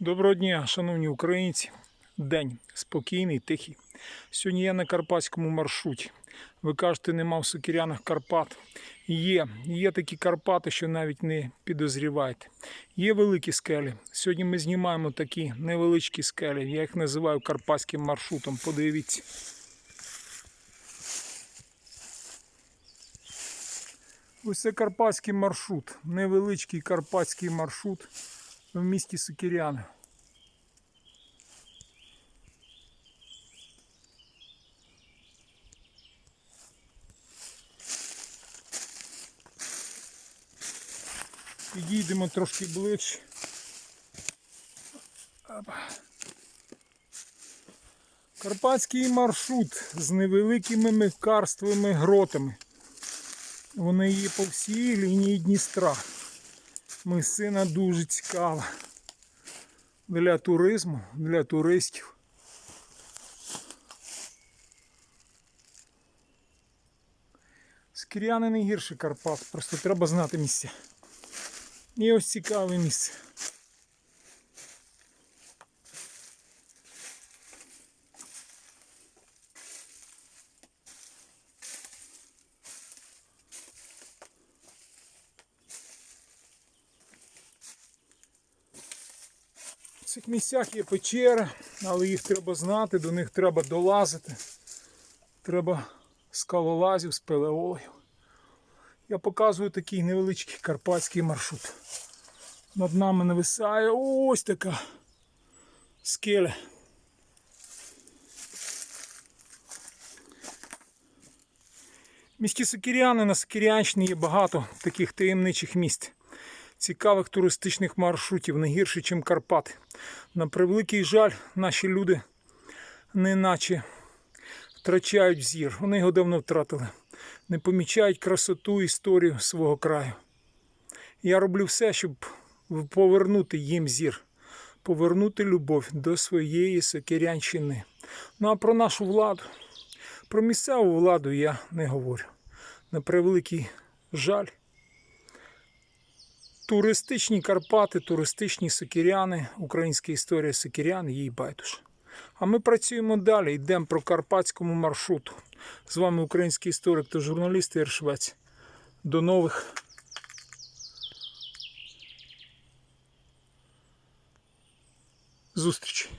Доброго дня, шановні українці. День спокійний, тихий. Сьогодні я на карпатському маршруті. Ви кажете, нема в Сокирянах Карпат. Є, є такі Карпати, що навіть не підозріваєте. Є великі скелі. Сьогодні ми знімаємо такі невеличкі скелі. Я їх називаю карпатським маршрутом. Подивіться. Ось це карпатський маршрут. Невеличкий карпатський маршрут в місті Сокиряни. Підійдемо трошки ближче. Карпатський маршрут з невеликими мекарствими гротами. Вони є по всій лінії Дністра. Мисина дуже цікава для туризму, для туристів. Скіряни не гірше Карпат, просто треба знати місця. І ось цікаве місце. Цих місцях є печери, але їх треба знати, до них треба долазити. Треба скалолазів, спелеологів. Я показую такий невеличкий карпатський маршрут. Над нами нависає ось така скеля. Місті Сокиряни на Сокирянщині є багато таких таємничих місць. Цікавих туристичних маршрутів, не гірше, ніж Карпати. На превеликий жаль, наші люди неначе втрачають взір. Вони його давно втратили. Не помічають красоту історію свого краю. Я роблю все, щоб повернути їм зір, повернути любов до своєї сокирянщини. Ну а про нашу владу, про місцеву владу я не говорю. На превеликий жаль. Туристичні Карпати, туристичні сокиряни, українська історія сокирян, їй байдуже. А ми працюємо далі, йдемо про карпатському маршруту. З вами український історик та журналіст Ігор До нових зустрічей.